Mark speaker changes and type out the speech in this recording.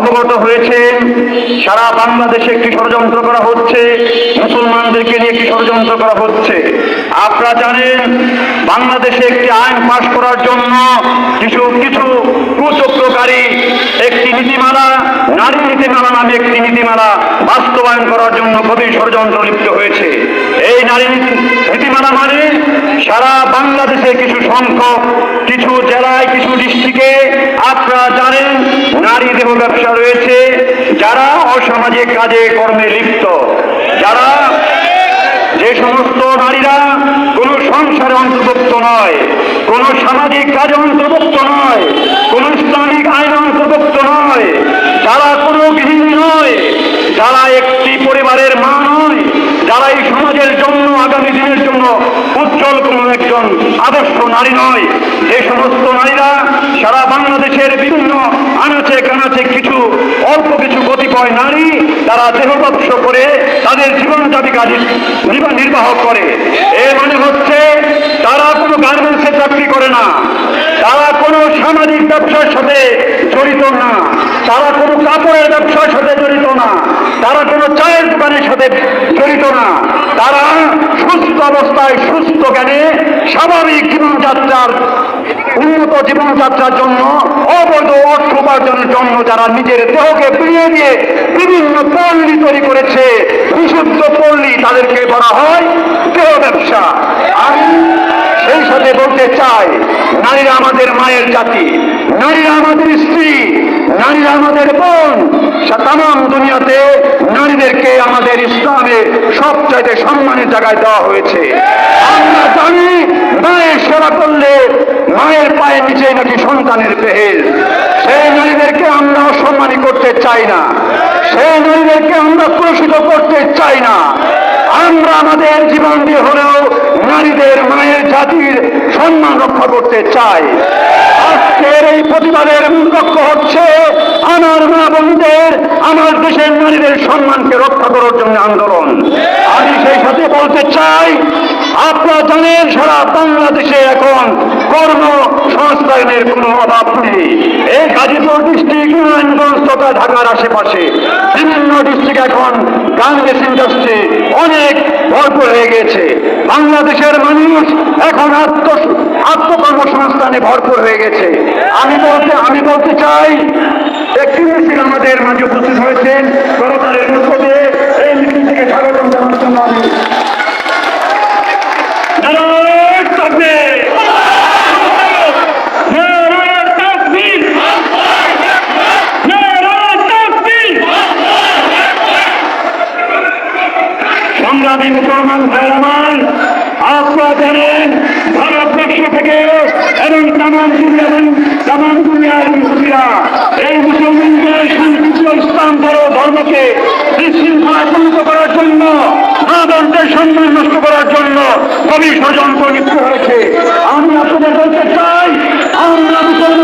Speaker 1: অবগত হয়েছেন, সারা বাংলাদেশে একটি ষড়যন্ত্র করা হচ্ছে, মুসলমানদেরকে নিয়ে একটি ষড়যন্ত্র করা হচ্ছে। আপনারা জানেন, বাংলাদেশে একটি আইন পাশ করার জন্য কিছু কিছু কুচক্রকারী একটি নীতিমালা, নারী নীতিমালা নামে একটি নীতিমালা বাস্তবায়ন করার জন্য গভীর ষড়যন্ত্র লিপ্ত হয়েছে। এই নারী নীতিমালা মানে সারা বাংলাদেশে কিছু সংখ্যক, কিছু জেলায়, কিছু ডিস্ট্রিক্টে আপনারা জানেন নারী দেহ ব্যবসা রয়েছে, যারা অসামাজিক কাজে কর্মে লিপ্ত, যারা যে সমস্ত নারীরা কোনো সংসারে অন্তর্ভুক্ত নয়, কোনো সামাজিক কাজে অন্তর্ভুক্ত নয়, কোনো ইসলামিক আইন অন্তর্ভুক্ত নয় যারা কোনো গৃহিণী নয় যারা একটি পরিবারের মা নয় যারা এই সমাজের জন্য আগামী দিনের জন্য উজ্জ্বল কোনো একজন আদর্শ নারী নয়। যে সমস্ত নারীরা সারা বাংলাদেশের বিভিন্ন আনাচে কানাচে কিছু, অল্প কিছু কতিপয় নারী তারা দেহবৎস করে তাদের জীবন জীবিকা নির্বাহ- নির্বাহ করে। এ মানে হচ্ছে তারা কোনো গার্মেন্টসে চাকরি করে না। তারা কোনো সামাজিক ব্যবসার সাথে জড়িত না। তারা কোনো কাপড়ের ব্যবসার সাথে জড়িত না। তারা কোনো চায়ের দোকানের সাথে জড়িত না। তারা অবস্থায় সুস্থ জ্ঞানে স্বাভাবিক জীবনযাত্রার উন্নত জীবনযাত্রার জন্য অবৈধ অর্থ উপার্জনের জন্য যারা নিজের দেহকে পিড়িয়ে দিয়ে বিভিন্ন পল্লী তৈরি করেছে, বিশুদ্ধ পল্লী তাদেরকে বলা হয় দেহ ব্যবসা। আমি সেই সাথে বলতে চাই, নারীরা আমাদের মায়ের জাতি, নারীরা আমাদের স্ত্রী। নারীরা আমাদের বোন। তাম দুনিয়াতে নারীদেরকে আমাদের ইসলামে সবচাইতে সম্মানের জায়গায় দেওয়া হয়েছে। আমরা জানি মায়ের সেবা করলে মায়ের পায়ের নিচে নাকি সন্তানের পেহেল সেই নারীদেরকে আমরা অসম্মানী করতে চাই না। সেই নারীদেরকে আমরা প্রসিত করতে চাই না। আমরা আমাদের জীবন দিয়ে হলেও নারীদের, মায়ের জাতির সম্মান রক্ষা করতে চাই আজকের এই প্রতিবাদের মূল লক্ষ্য হচ্ছে আমার মা বোনদের, আমার দেশের নারীদের সম্মানকে রক্ষা করার জন্য আন্দোলন। আমি সেই সাথে বলতে চাই, আপনারা জানেন, সারা বাংলাদেশে এখন কর্ম সংস্থানের কোনো অভাব নেই। এই গাজীপুর ডিস্ট্রিক্ট, নারায়ণগঞ্জ তথা ঢাকার আশেপাশে বিভিন্ন ডিস্ট্রিক্ট এখন গার্মেন্টস ইন্ডাস্ট্রি অনেক ভরপুর হয়ে গেছে। বাংলাদেশের মানুষ এখন আত্ম, আত্মকর্মসংস্থানে ভরপুর হয়ে গেছে। আমি বলতে আমি বলতে চাই, একটি মিছিল আমাদের মাঝে উপস্থিত হয়েছেন সরকারের মধ্যে এই মিছিল থেকে স্বাগতম সংগ্রামী মুসলমান ভাইয়ের আমার আপনারা জানেন ভারতবর্ষ থেকে এবং তামাম দুনিয়া তামাম দুনিয়ার মুসলিরা এই মুসলমানদের শান্তিপ্রিয় ইসলাম ধর্ম, ধর্মকে বিশৃঙ্খলা পরিণত করার জন্য মাদকদের সম্মান নষ্ট করার জন্য কবি ষড়যন্ত্র লিপ্ত হয়েছে। আমি আপনাদের বলতে চাই, আমরা মুসলমানরা